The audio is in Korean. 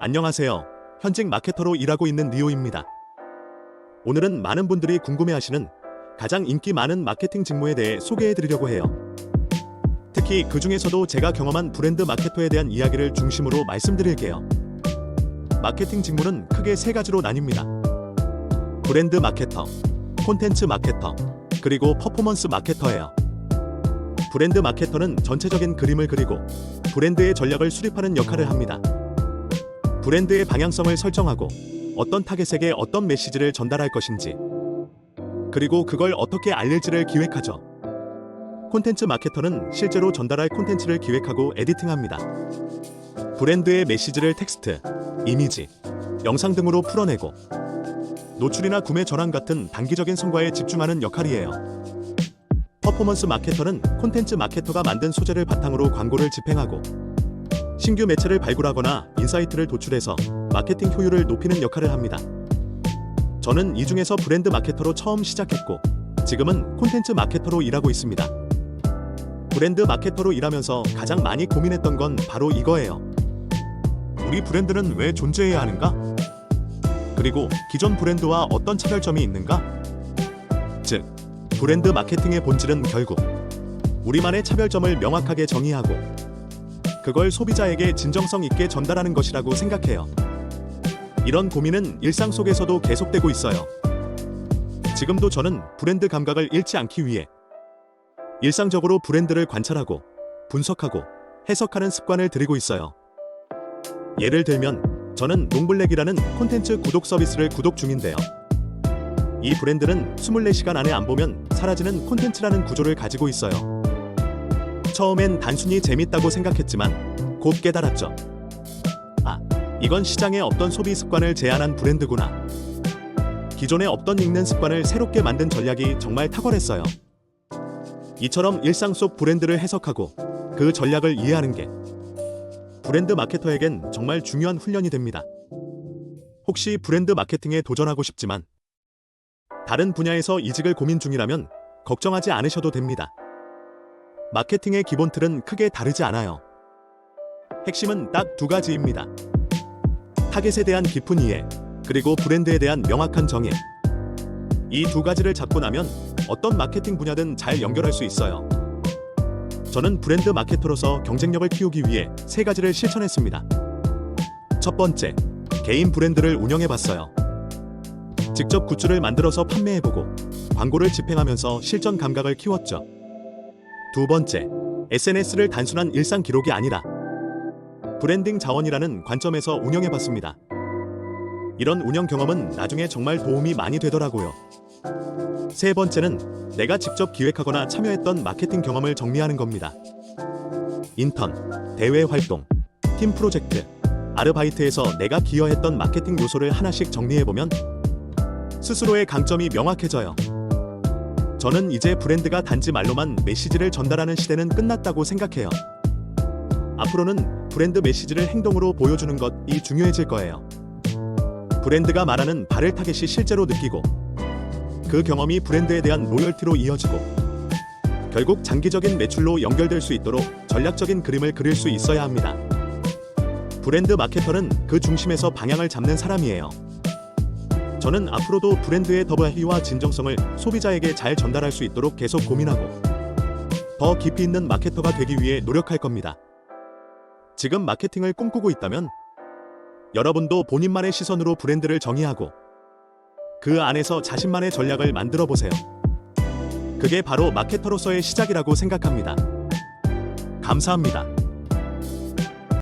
안녕하세요. 현직 마케터로 일하고 있는 리오입니다. 오늘은 많은 분들이 궁금해하시는 가장 인기 많은 마케팅 직무에 대해 소개해 드리려고 해요. 특히 그 중에서도 제가 경험한 브랜드 마케터에 대한 이야기를 중심으로 말씀드릴게요. 마케팅 직무는 크게 세 가지로 나뉩니다. 브랜드 마케터, 콘텐츠 마케터, 그리고 퍼포먼스 마케터예요. 브랜드 마케터는 전체적인 그림을 그리고 브랜드의 전략을 수립하는 역할을 합니다. 브랜드의 방향성을 설정하고 어떤 타겟에게 어떤 메시지를 전달할 것인지 그리고 그걸 어떻게 알릴지를 기획하죠. 콘텐츠 마케터는 실제로 전달할 콘텐츠를 기획하고 에디팅합니다. 브랜드의 메시지를 텍스트, 이미지, 영상 등으로 풀어내고 노출이나 구매 전환 같은 단기적인 성과에 집중하는 역할이에요. 퍼포먼스 마케터는 콘텐츠 마케터가 만든 소재를 바탕으로 광고를 집행하고 신규 매체를 발굴하거나 인사이트를 도출해서 마케팅 효율을 높이는 역할을 합니다. 저는 이 중에서 브랜드 마케터로 처음 시작했고 지금은 콘텐츠 마케터로 일하고 있습니다. 브랜드 마케터로 일하면서 가장 많이 고민했던 건 바로 이거예요. 우리 브랜드는 왜 존재해야 하는가? 그리고 기존 브랜드와 어떤 차별점이 있는가? 즉, 브랜드 마케팅의 본질은 결국 우리만의 차별점을 명확하게 정의하고 그걸 소비자에게 진정성 있게 전달하는 것이라고 생각해요. 이런 고민은 일상 속에서도 계속되고 있어요. 지금도 저는 브랜드 감각을 잃지 않기 위해 일상적으로 브랜드를 관찰하고 분석하고 해석하는 습관을 들이고 있어요. 예를 들면 저는 롱블랙이라는 콘텐츠 구독 서비스를 구독 중인데요. 이 브랜드는 24시간 안에 안 보면 사라지는 콘텐츠라는 구조를 가지고 있어요. 처음엔 단순히 재밌다고 생각했지만 곧 깨달았죠. 아, 이건 시장에 없던 소비 습관을 제안한 브랜드구나. 기존에 없던 읽는 습관을 새롭게 만든 전략이 정말 탁월했어요. 이처럼 일상 속 브랜드를 해석하고 그 전략을 이해하는 게 브랜드 마케터에겐 정말 중요한 훈련이 됩니다. 혹시 브랜드 마케팅에 도전하고 싶지만 다른 분야에서 이직을 고민 중이라면 걱정하지 않으셔도 됩니다. 마케팅의 기본 틀은 크게 다르지 않아요. 핵심은 딱 두 가지입니다. 타겟에 대한 깊은 이해, 그리고 브랜드에 대한 명확한 정의. 이 두 가지를 잡고 나면 어떤 마케팅 분야든 잘 연결할 수 있어요. 저는 브랜드 마케터로서 경쟁력을 키우기 위해 세 가지를 실천했습니다. 첫 번째, 개인 브랜드를 운영해 봤어요. 직접 굿즈를 만들어서 판매해보고 광고를 집행하면서 실전 감각을 키웠죠. 두 번째, SNS를 단순한 일상 기록이 아니라 브랜딩 자원이라는 관점에서 운영해 봤습니다. 이런 운영 경험은 나중에 정말 도움이 많이 되더라고요. 세 번째는 내가 직접 기획하거나 참여했던 마케팅 경험을 정리하는 겁니다. 인턴, 대외 활동, 팀 프로젝트, 아르바이트에서 내가 기여했던 마케팅 요소를 하나씩 정리해보면 스스로의 강점이 명확해져요. 저는 이제 브랜드가 단지 말로만 메시지를 전달하는 시대는 끝났다고 생각해요. 앞으로는 브랜드 메시지를 행동으로 보여주는 것이 중요해질 거예요. 브랜드가 말하는 발을 타겟이 실제로 느끼고 그 경험이 브랜드에 대한 로열티로 이어지고 결국 장기적인 매출로 연결될 수 있도록 전략적인 그림을 그릴 수 있어야 합니다. 브랜드 마케터는 그 중심에서 방향을 잡는 사람이에요. 저는 앞으로도 브랜드의 더블히와 진정성을 소비자에게 잘 전달할 수 있도록 계속 고민하고 더 깊이 있는 마케터가 되기 위해 노력할 겁니다. 지금 마케팅을 꿈꾸고 있다면 여러분도 본인만의 시선으로 브랜드를 정의하고 그 안에서 자신만의 전략을 만들어 보세요. 그게 바로 마케터로서의 시작이라고 생각합니다. 감사합니다.